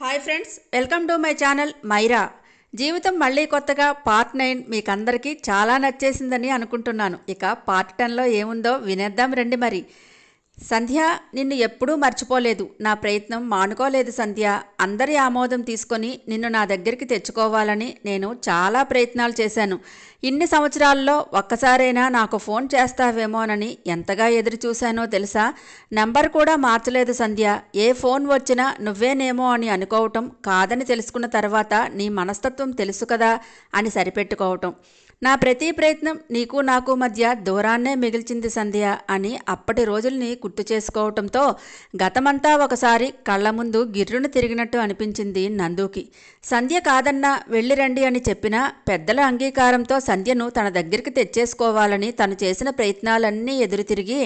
Hi friends welcome to my channel Myra. జీవితం మళ్ళీ కొత్తగా పార్ట్ నైన్ మీకందరికీ చాలా నచ్చేసిందని అనుకుంటున్నాను. ఇక పార్ట్ టెన్లో ఏముందో వినేద్దాం రండి మరి. సంధ్య నిన్ను ఎప్పుడూ మర్చిపోలేదు. నా ప్రయత్నం మానుకోలేదు సంధ్య. అందరి ఆమోదం తీసుకొని నిన్ను నా దగ్గరికి తెచ్చుకోవాలని నేను చాలా ప్రయత్నాలు చేశాను. ఇన్ని సంవత్సరాల్లో ఒక్కసారైనా నాకు ఫోన్ చేస్తావేమోనని ఎంతగా ఎదురు చూశానో తెలుసా? నంబర్ కూడా మార్చలేదు సంధ్య. ఏ ఫోన్ వచ్చినా నువ్వేనేమో అని అనుకోవటం కాదని తెలుసుకున్న తర్వాత నీ మనస్తత్వం తెలుసు కదా అని సరిపెట్టుకోవటం. నా ప్రతి ప్రయత్నం నీకు నాకు మధ్య దూరాన్నే మిగిల్చింది సంధ్య అని అప్పటి రోజుల్ని గుర్తు చేసుకోవటంతో గతమంతా ఒకసారి కళ్ళ ముందు గిర్రును తిరిగినట్టు అనిపించింది నందుకి. సంధ్య కాదన్నా వెళ్ళి రండి అని చెప్పినా పెద్దల అంగీకారంతో సంధ్యను తన దగ్గరికి తెచ్చేసుకోవాలని తను చేసిన ప్రయత్నాలన్నీ ఎదురు తిరిగి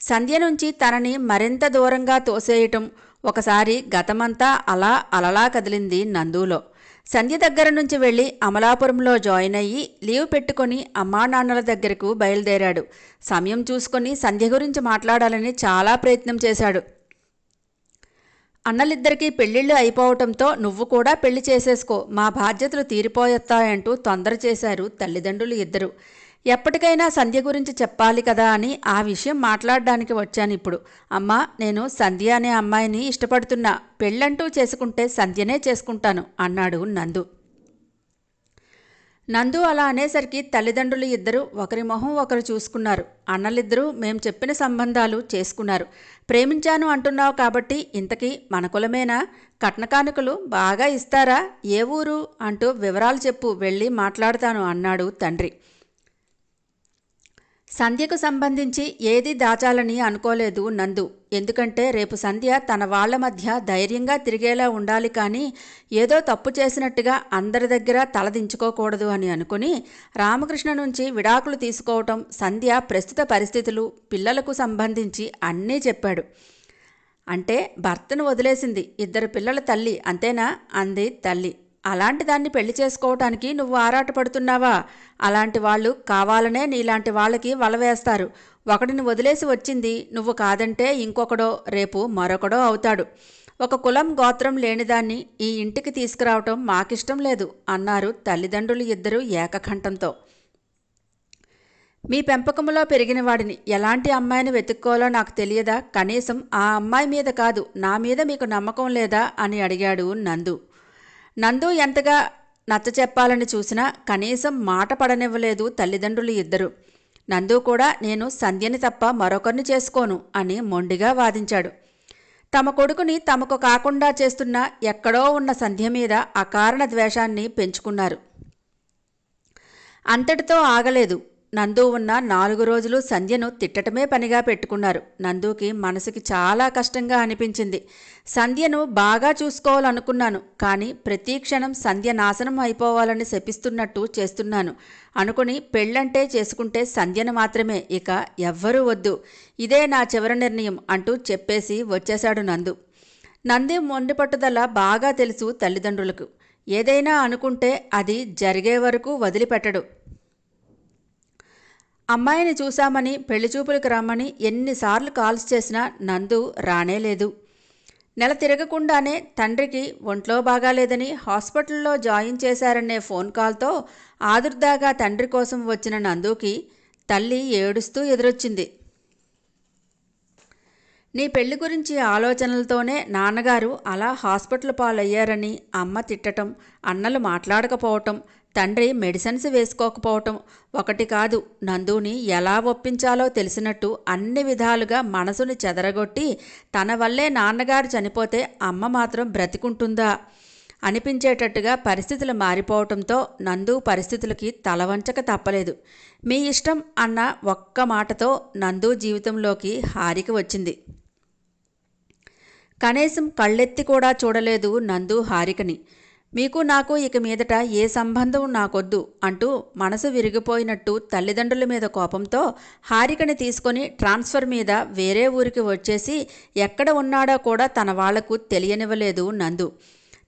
సంధ్య నుంచి తనని మరింత దూరంగా తోసేయటం ఒకసారి గతమంతా అలా అలలా కదిలింది నందులో. సంధ్య దగ్గర నుంచి వెళ్ళి అమలాపురంలో జాయిన్ అయ్యి లీవ్ పెట్టుకొని అమ్మా నాన్నల దగ్గరకు బయలుదేరాడు. సమయం చూసుకొని సంధ్య గురించి మాట్లాడాలని చాలా ప్రయత్నం చేశాడు. అన్నలిద్దరికీ పెళ్ళిళ్ళు అయిపోవటంతో నువ్వు కూడా పెళ్ళి చేసేసుకో మా బాధ్యతలు తీరిపోయొత్తాయంటూ తొందర చేశారు తల్లిదండ్రులు ఇద్దరు. ఎప్పటికైనా సంధ్య గురించి చెప్పాలి కదా అని ఆ విషయం మాట్లాడడానికి వచ్చాను ఇప్పుడు. అమ్మా నేను సంధ్య అనే అమ్మాయిని ఇష్టపడుతున్నా. పెళ్ళంటూ చేసుకుంటే సంధ్యనే చేసుకుంటాను అన్నాడు నందు. నందు అలా అనేసరికి తల్లిదండ్రులు ఇద్దరు ఒకరి మొహం ఒకరు చూసుకున్నారు. అన్నలిద్దరూ మేం చెప్పిన సంబంధాలు చేసుకున్నారు. ప్రేమించాను అంటున్నావు కాబట్టి ఇంతకీ మన కులమేనా? కట్నకానుకలు బాగా ఇస్తారా? ఏ ఊరు? అంటూ వివరాలు చెప్పు వెళ్ళి మాట్లాడతాను అన్నాడు తండ్రి. సంధ్యకు సంబంధించి ఏది దాచాలని అనుకోలేదు నందు. ఎందుకంటే రేపు సంధ్య తన వాళ్ళ మధ్య ధైర్యంగా తిరిగేలా ఉండాలి కానీ ఏదో తప్పు చేసినట్టుగా అందరి దగ్గర తలదించుకోకూడదు అని అనుకుని రామకృష్ణ నుంచి విడాకులు తీసుకోవటం సంధ్య ప్రస్తుత పరిస్థితులు పిల్లలకు సంబంధించి అన్నీ చెప్పాడు. అంటే భర్తను వదిలేసింది ఇద్దరు పిల్లల తల్లి అంతేనా? అంది తల్లి. అలాంటి దాన్ని పెళ్ళి చేసుకోవటానికి నువ్వు ఆరాటపడుతున్నావా? అలాంటి వాళ్ళు కావాలనే నీలాంటి వాళ్ళకి వలవేస్తారు ఒకడిని వదిలేసి వచ్చింది నువ్వు కాదంటే ఇంకొకడో రేపు మరొకడో అవుతాడు. ఒక కులం గోత్రం లేనిదాన్ని ఈ ఇంటికి తీసుకురావటం మాకిష్టం లేదు అన్నారు తల్లిదండ్రులు ఇద్దరూ ఏకకంఠంతో. మీ పెంపకంలో పెరిగిన వాడిని ఎలాంటి అమ్మాయిని వెతుక్కోవాలో నాకు తెలియదా? కనీసం ఆ అమ్మాయి మీద కాదు నా మీద మీకు నమ్మకం లేదా? అని అడిగాడు నందు. నందు ఎంతగా నచ్చ చెప్పాలని చూసినా కనీసం మాట పడనివ్వలేదు తల్లిదండ్రులు ఇద్దరు. నందు కూడా నేను సంధ్యని తప్ప మరొకరిని చేసుకోను అని మొండిగా వాదించాడు. తమ కొడుకుని తమకు కాకుండా చేస్తున్న ఎక్కడో ఉన్న సంధ్య మీద అకారణ ద్వేషాన్ని పెంచుకున్నారు. అంతటితో ఆగలేదు. నందు ఉన్న నాలుగు రోజులు సంధ్యను తిట్టటమే పనిగా పెట్టుకున్నారు. నందుకి మనసుకి చాలా కష్టంగా అనిపించింది. సంధ్యను బాగా చూసుకోవాలనుకున్నాను కానీ ప్రతి క్షణం సంధ్య నాశనం అయిపోవాలని శపిస్తున్నట్టు చేస్తున్నాను. అనుకుని పెళ్ళంటే చేసుకుంటే సంధ్యను మాత్రమే ఇక ఎవ్వరూ వద్దు. ఇదే నా చివరి నిర్ణయం అంటూ చెప్పేసి వచ్చేశాడు నందు. నంది మొండిపట్టుదల బాగా తెలుసు తల్లిదండ్రులకు. ఏదైనా అనుకుంటే అది జరిగే వరకు వదిలిపెట్టడు. అమ్మాయిని చూశామని పెళ్ళిచూపులకు రమ్మని ఎన్నిసార్లు కాల్స్ చేసినా నందు రానేలేదు నెల తిరగకుండానే తండ్రికి ఒంట్లో బాగాలేదని హాస్పిటల్లో జాయిన్ చేశారనే ఫోన్ కాల్తో ఆదుర్దాగా తండ్రి కోసం వచ్చిన నందుకి తల్లి ఏడుస్తూ ఎదురొచ్చింది. నీ పెళ్ళి గురించి ఆలోచనలతోనే నాన్నగారు అలా హాస్పిటల్ పాలయ్యారని అమ్మ తిట్టటం అన్నలు మాట్లాడకపోవటం తండ్రి మెడిసిన్స్ వేసుకోకపోవటం ఒకటి కాదు. నందుని ఎలా ఒప్పించాలో తెలిసినట్టు అన్ని విధాలుగా మనసుని చెదరగొట్టి తన వల్లే నాన్నగారు చనిపోతే అమ్మ మాత్రం బ్రతికుంటుందా? అనిపించేటట్టుగా పరిస్థితులు మారిపోవటంతో నందు పరిస్థితులకి తలవంచక తప్పలేదు. మీ ఇష్టం అన్న ఒక్క మాటతో నందు జీవితంలోకి హారిక వచ్చింది. కనీసం కళ్ళెత్తి కూడా చూడలేదు నందు హారికని. మీకు నాకు ఇక మీదట ఏ సంబంధం నాకొద్దు అంటూ మనసు విరిగిపోయినట్టు తల్లిదండ్రుల మీద కోపంతో హారికని తీసుకొని ట్రాన్స్ఫర్ మీద వేరే ఊరికి వచ్చేసి ఎక్కడ ఉన్నాడో కూడా తన వాళ్ళకు తెలియనివ్వలేదు నందు.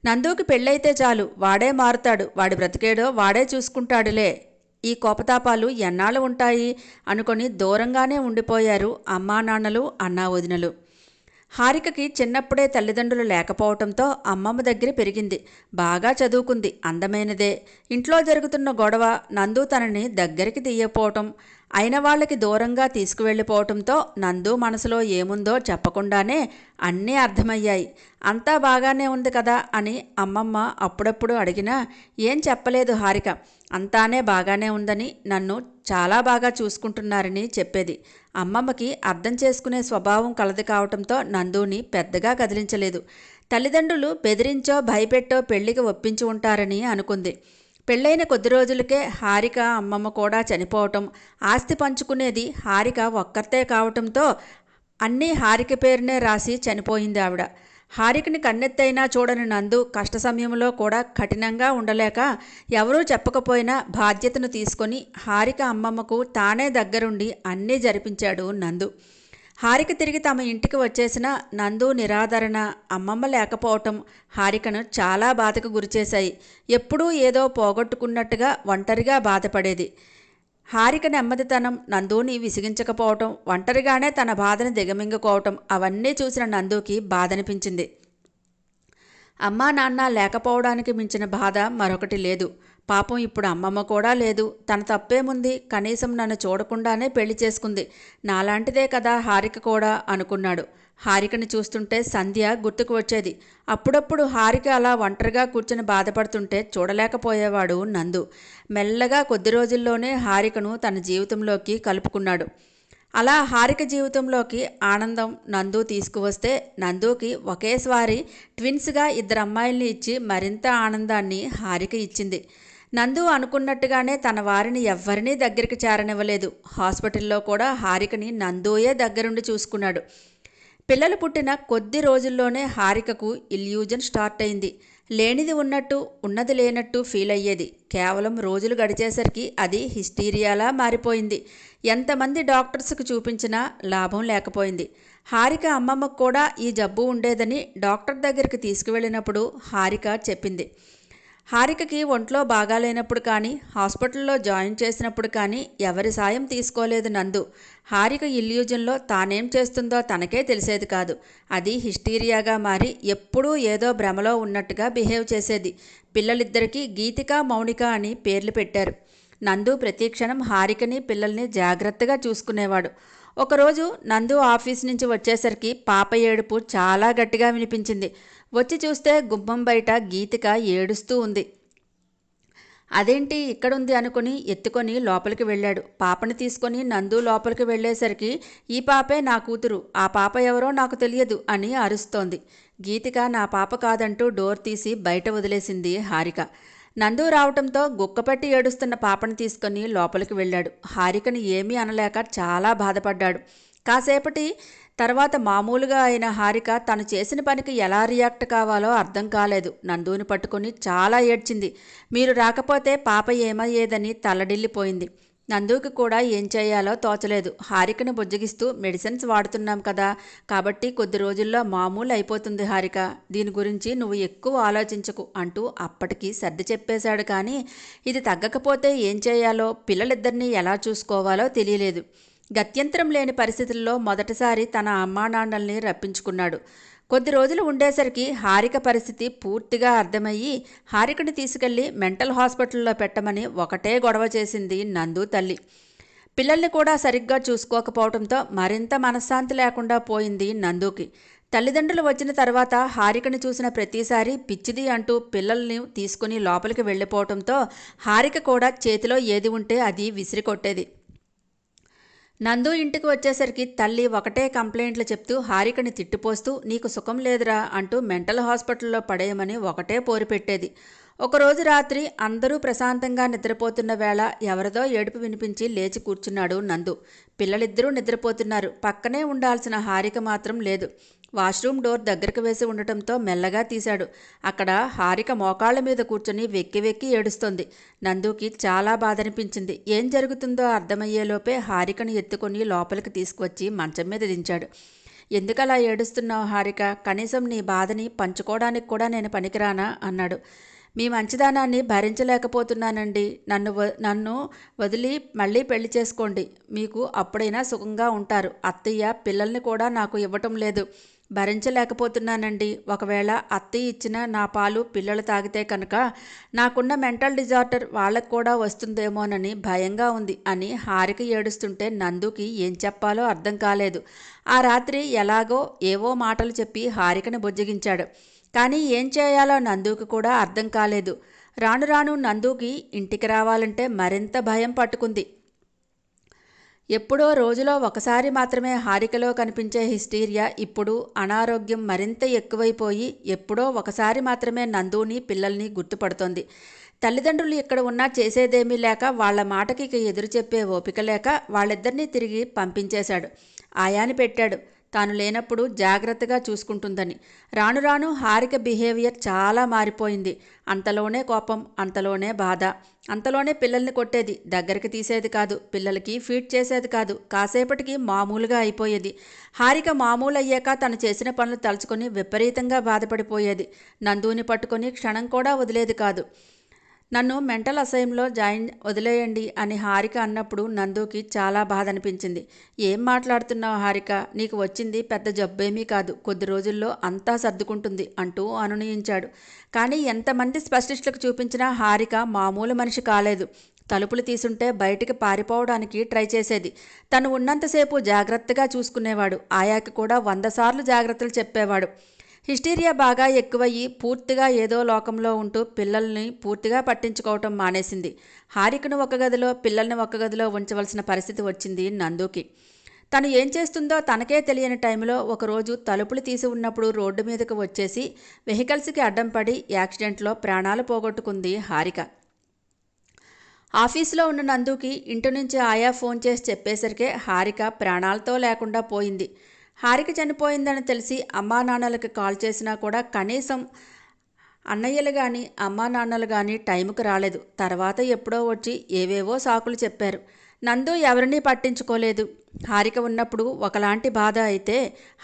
నందుకి పెళ్ళైతే చాలు వాడే మారుతాడు వాడి బ్రతికేడో వాడే చూసుకుంటాడులే. ఈ కోపతాపాలు ఎన్నాళ్ళు ఉంటాయి? అనుకొని దూరంగానే ఉండిపోయారు అమ్మా నాన్నలు అన్నా వదినలు హారికకి చిన్నప్పుడే తల్లిదండ్రులు లేకపోవటంతో అమ్మమ్మ దగ్గర పెరిగింది. బాగా చదువుకుంది. అందమైనదే. ఇంట్లో జరుగుతున్న గొడవ నందు తనని దగ్గరికి తీయకపోవటం అయిన వాళ్ళకి దూరంగా తీసుకువెళ్ళిపోవటంతో నందు మనసులో ఏముందో చెప్పకుండానే అన్నీ అర్థమయ్యాయి. అంతా బాగానే ఉంది కదా అని అమ్మమ్మ అప్పుడప్పుడు అడిగినా ఏం చెప్పలేదు హారిక. అంతానే బాగానే ఉందని నన్ను చాలా బాగా చూసుకుంటున్నారని చెప్పేది. అమ్మమ్మకి అర్థం చేసుకునే స్వభావం కలది కావటంతో నందుని పెద్దగా కదిలించలేదు. తల్లిదండ్రులు బెదిరించో భయపెట్టో పెళ్ళికి ఒప్పించి ఉంటారని అనుకుంది. పెళ్ళైన కొద్ది రోజులకే హారిక అమ్మమ్మ కూడా చనిపోవటం. ఆస్తి పంచుకునేది హారిక ఒక్కర్తే కావటంతో అన్నీ హారిక పేరునే రాసి చనిపోయింది ఆవిడ. హారికని కన్నెత్తైనా చూడని నందు కష్ట సమయంలో కూడా కఠినంగా ఉండలేక ఎవరూ చెప్పకపోయినా బాధ్యతను తీసుకొని హారిక అమ్మమ్మకు తానే దగ్గరుండి అన్నీ జరిపించాడు నందు. హారిక తిరిగి తమ ఇంటికి వచ్చేసిన నందు నిరాదరణ అమ్మమ్మ లేకపోవటం హారికను చాలా బాధకు గురిచేశాయి. ఎప్పుడూ ఏదో పోగొట్టుకున్నట్టుగా ఒంటరిగా బాధపడేది. హారిక నెమ్మదితనం నందుని విసిగించకపోవటం ఒంటరిగానే తన బాధను దిగమింగుకోవటం అవన్నీ చూసిన నందుకి బాధనిపించింది. అమ్మా నాన్న లేకపోవడానికి మించిన బాధ మరొకటి లేదు. పాపం ఇప్పుడు అమ్మమ్మ కూడా లేదు. తన తప్పేముంది? కనీసం నన్ను చూడకుండానే పెళ్ళి చేసుకుంది. నాలాంటిదే కదా హారిక కూడా అనుకున్నాడు. హారికను చూస్తుంటే సంధ్య గుర్తుకు వచ్చేది. అప్పుడప్పుడు హారిక అలా ఒంటరిగా కూర్చుని బాధపడుతుంటే చూడలేకపోయేవాడు నందు. మెల్లగా కొద్ది రోజుల్లోనే హారికను తన జీవితంలోకి కలుపుకున్నాడు. అలా హారిక జీవితంలోకి ఆనందం నందు తీసుకువస్తే నందుకి ఒకేసారి ట్విన్స్గా ఇద్దరు అమ్మాయిల్ని ఇచ్చి మరింత ఆనందాన్ని హారిక ఇచ్చింది. నందు అనుకున్నట్టుగానే తన వారిని ఎవ్వరినీ దగ్గరికి చేరనివ్వలేదు. హాస్పిటల్లో కూడా హారికని నందుయే దగ్గరుండి చూసుకున్నాడు. పిల్లలు పుట్టిన కొద్ది రోజుల్లోనే హారికకు ఇల్యూజన్ స్టార్ట్ అయింది. లేనిది ఉన్నట్టు ఉన్నది లేనట్టు ఫీల్ అయ్యేది. కేవలం రోజులు గడిచేసరికి అది హిస్టీరియాలా మారిపోయింది. ఎంతమంది డాక్టర్స్కి చూపించినా లాభం లేకపోయింది. హారిక అమ్మమ్మకు కూడా ఈ జబ్బు ఉండేదని డాక్టర్ దగ్గరికి తీసుకువెళ్ళినప్పుడు హారిక చెప్పింది. హారికకి ఒంట్లో బాగాలేనప్పుడు కానీ హాస్పిటల్లో జాయిన్ చేసినప్పుడు కానీ ఎవరి సాయం తీసుకోలేదు నందు. హారిక ఇల్యూజన్లో తానేం చేస్తుందో తనకే తెలిసేది కాదు. అది హిస్టీరియాగా మారి ఎప్పుడూ ఏదో భ్రమలో ఉన్నట్టుగా బిహేవ్ చేసేది. పిల్లలిద్దరికీ గీతిక మౌనిక అని పేర్లు పెట్టారు. నందు ప్రతిక్షణం హారికని పిల్లల్ని జాగ్రత్తగా చూసుకునేవాడు. ఒకరోజు నందు ఆఫీస్ నుంచి వచ్చేసరికి పాప ఏడుపు చాలా గట్టిగా వినిపించింది. వచ్చి చూస్తే గుమ్మం బయట గీతిక ఏడుస్తూ ఉంది. అదేంటి ఇక్కడుంది అనుకుని ఎత్తుకొని లోపలికి వెళ్ళాడు. పాపని తీసుకొని నందు లోపలికి వెళ్ళేసరికి ఈ పాపే నా కూతురు. ఆ పాప ఎవరో నాకు తెలియదు అని అరుస్తోంది. గీతిక నా పాప కాదంటూ డోర్ తీసి బయట వదిలేసింది హారిక. నందు రావటంతో గుక్కపెట్టి ఏడుస్తున్న పాపని తీసుకొని లోపలికి వెళ్ళాడు. హారికని ఏమీ అనలేక చాలా బాధపడ్డాడు. కాసేపటి తర్వాత మామూలుగా అయిన హారిక తను చేసిన పనికి ఎలా రియాక్ట్ కావాలో అర్థం కాలేదు. నందుని పట్టుకొని చాలా ఏడ్చింది. మీరు రాకపోతే పాప ఏమయ్యేదని తల్లడిల్లిపోయింది. నందుకి కూడా ఏం చేయాలో తోచలేదు. హారికను బుజ్జగిస్తూ మెడిసిన్స్ వాడుతున్నాం కదా. కాబట్టి కొద్ది రోజుల్లో మామూలు అయిపోతుంది హారిక. దీని గురించి నువ్వు ఎక్కువ ఆలోచించకు అంటూ అప్పటికి సర్ది చెప్పేశాడు కానీ ఇది తగ్గకపోతే ఏం చేయాలో పిల్లలిద్దరినీ ఎలా చూసుకోవాలో తెలియలేదు. గత్యంతరం లేని పరిస్థితుల్లో మొదటిసారి తన అమ్మానాన్నల్ని రప్పించుకున్నాడు. కొద్ది రోజులు ఉండేసరికి హారిక పరిస్థితి పూర్తిగా అర్థమయ్యి హారికని తీసుకెళ్ళి మెంటల్ హాస్పిటల్లో పెట్టమని ఒకటే గొడవ చేసింది నందు తల్లి. పిల్లల్ని కూడా సరిగ్గా చూసుకోకపోవడంతో మరింత మనశ్శాంతి లేకుండా పోయింది నందుకి. తల్లిదండ్రులు వచ్చిన తర్వాత హారికని చూసిన ప్రతిసారి పిచ్చిది అంటూ పిల్లల్ని తీసుకుని లోపలికి వెళ్ళిపోవడంతో హారిక కూడా చేతిలో ఏది ఉంటే అది విసిరి కొట్టేది నందు ఇంటికి వచ్చేసరికి తల్లి ఒకటే కంప్లైంట్లు చెప్తూ హారికని తిట్టిపోస్తూ నీకు సుఖం లేదురా అంటూ మెంటల్ హాస్పిటల్లో పడేయమని ఒకటే పోరు పెట్టేది. ఒకరోజు రాత్రి అందరూ ప్రశాంతంగా నిద్రపోతున్న వేళ ఎవరిదో ఏడుపు వినిపించి లేచి కూర్చున్నాడు నందు. పిల్లలిద్దరూ నిద్రపోతున్నారు. పక్కనే ఉండాల్సిన హారిక మాత్రం లేదు. వాష్రూమ్ డోర్ దగ్గరకు వేసి ఉండటంతో మెల్లగా తీశాడు. అక్కడ హారిక మోకాళ్ళ మీద కూర్చొని వెక్కి వెక్కి ఏడుస్తోంది. నందుకి చాలా బాధ అనిపించింది ఏం జరుగుతుందో అర్థమయ్యేలోపే హారికను ఎత్తుకొని లోపలికి తీసుకువచ్చి మంచం మీద దించాడు. ఎందుకలా ఏడుస్తున్నావు హారిక? కనీసం నీ బాధని పంచుకోవడానికి కూడా నేను పనికిరానా? అన్నాడు. మీ మంచిదానాన్ని భరించలేకపోతున్నానండి. నన్ను వ- నన్ను వదిలి మళ్ళీ పెళ్ళి చేసుకోండి. మీకు అప్పుడైనా సుఖంగా ఉంటారు. అత్తయ్య పిల్లల్ని కూడా నాకు ఇవ్వటం లేదు. భరించలేకపోతున్నానండి. ఒకవేళ అత్తయ్య ఇచ్చిన నా పాలు పిల్లలు తాగితే కనుక నాకున్న మెంటల్ డిజార్డర్ వాళ్ళకు కూడా వస్తుందేమోనని భయంగా ఉంది అని హారిక ఏడుస్తుంటే నందుకి ఏం చెప్పాలో అర్థం కాలేదు. ఆ రాత్రి ఎలాగో ఏవో మాటలు చెప్పి హారికను బుజ్జగించాడు. కానీ ఏం చేయాలో నందుకి కూడా అర్థం కాలేదు. రాను రాను నందుకి ఇంటికి రావాలంటే మరింత భయం పట్టుకుంది. ఎప్పుడో రోజులో ఒకసారి మాత్రమే హారికలో కనిపించే హిస్టీరియా ఇప్పుడు అనారోగ్యం మరింత ఎక్కువైపోయి ఎప్పుడో ఒకసారి మాత్రమే నందుని పిల్లల్ని గుర్తుపడుతోంది. తల్లిదండ్రులు ఇక్కడ ఉన్నా చేసేదేమీ లేక వాళ్ళ మాటకి ఎదురు చెప్పే ఓపిక లేక వాళ్ళిద్దరినీ తిరిగి పంపించేశాడు. ఆయాని పెట్టాడు. తాను లేనప్పుడు జాగ్రత్తగా చూసుకుంటుందని. రాను రాను హారిక బిహేవియర్ చాలా మారిపోయింది. అంతలోనే కోపం అంతలోనే బాధ. అంతలోనే పిల్లల్ని కొట్టేది. దగ్గరికి తీసేది కాదు. పిల్లలకి ఫీడ్ చేసేది కాదు. కాసేపటికి మామూలుగా అయిపోయేది. హారిక మామూలు అయ్యాక తను చేసిన పనులు తలుచుకొని విపరీతంగా బాధపడిపోయేది. నందుని పట్టుకొని క్షణం కూడా వదిలేది కాదు. నన్ను మెంటల్ అసహ్యంలో జాయిన్ వదిలేయండి అని హారిక అన్నప్పుడు నందుకి చాలా బాధ అనిపించింది ఏం మాట్లాడుతున్నావు హారిక? నీకు వచ్చింది పెద్ద జబ్బేమీ కాదు. కొద్ది రోజుల్లో అంతా సర్దుకుంటుంది అంటూ అనునయించాడు. కానీ ఎంతమంది స్పెషలిస్టులకు చూపించినా హారిక మామూలు మనిషి కాలేదు. తలుపులు తీసుంటే బయటికి పారిపోవడానికి ట్రై చేసేది. తను ఉన్నంతసేపు జాగ్రత్తగా చూసుకునేవాడు. ఆయాకి కూడా వంద సార్లు జాగ్రత్తలు చెప్పేవాడు. హిస్టీరియా బాగా ఎక్కువయ్యి పూర్తిగా ఏదో లోకంలో ఉంటూ పిల్లల్ని పూర్తిగా పట్టించుకోవటం మానేసింది. హారికను ఒక గదిలో పిల్లల్ని ఒక గదిలో ఉంచవలసిన పరిస్థితి వచ్చింది నందుకి. తను ఏం చేస్తుందో తనకే తెలియని టైంలో ఒకరోజు తలుపులు తీసి ఉన్నప్పుడు రోడ్డు మీదకు వచ్చేసి వెహికల్స్కి అడ్డం పడి యాక్సిడెంట్లో ప్రాణాలు పోగొట్టుకుంది హారిక. ఆఫీసులో ఉన్న నందుకి ఇంటి నుంచి ఆయా ఫోన్ చేసి చెప్పేసరికే హారిక ప్రాణాలతో లేకుండా పోయింది. హారిక చనిపోయిందని తెలిసి అమ్మా నాన్నలకు కాల్ చేసినా కూడా కనీసం అన్నయ్యలు కానీ అమ్మా నాన్నలు కానీ టైంకి రాలేదు. తర్వాత ఎప్పుడో వచ్చి ఏవేవో సాకులు చెప్పారు. నందు ఎవరినీ పట్టించుకోలేదు. హారిక ఉన్నప్పుడు ఒకలాంటి బాధ అయితే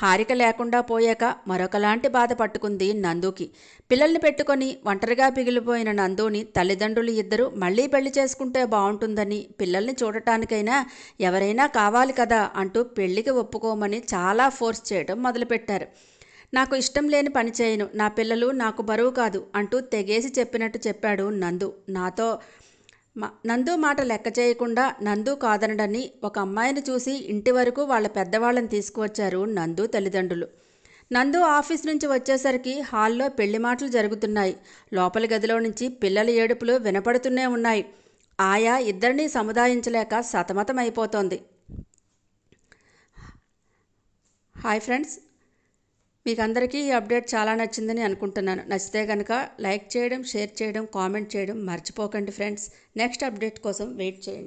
హారిక లేకుండా పోయాక మరొకలాంటి బాధ పట్టుకుంది నందుకి. పిల్లల్ని పెట్టుకొని ఒంటరిగా పిగిలిపోయిన నందుని తల్లిదండ్రులు ఇద్దరు మళ్ళీ పెళ్ళి చేసుకుంటే బాగుంటుందని పిల్లల్ని చూడటానికైనా ఎవరైనా కావాలి కదా అంటూ పెళ్ళికి ఒప్పుకోమని చాలా ఫోర్స్ చేయడం మొదలుపెట్టారు. నాకు ఇష్టం లేని పని చేయను నా పిల్లలు నాకు బరువు కాదు అంటూ తెగేసి చెప్పినట్టు చెప్పాడు నందు. నాతో నందు మాట లెక్క చేయకుండా నందు కాదనడని ఒక అమ్మాయిని చూసి ఇంటి వరకు వాళ్ళ పెద్దవాళ్ళని తీసుకువచ్చారు నందు తల్లిదండ్రులు. నందు ఆఫీస్ నుంచి వచ్చేసరికి హాల్లో పెళ్ళి మాటలు జరుగుతున్నాయి. లోపలి గదిలో నుంచి పిల్లల ఏడుపులు వినపడుతూనే ఉన్నాయి. ఆయా ఇద్దరినీ సముదాయించలేక సతమతమైపోతోంది. హాయ్ ఫ్రెండ్స్ మీకు అందరికీ ఈ అప్డేట్ చాలా నచ్చిందని అనుకుంటున్నాను. నచ్చితే కనుక లైక్ చేయడం షేర్ చేయడం కామెంట్ చేయడం మర్చిపోకండి ఫ్రెండ్స్. నెక్స్ట్ అప్డేట్ కోసం వెయిట్ చేయండి.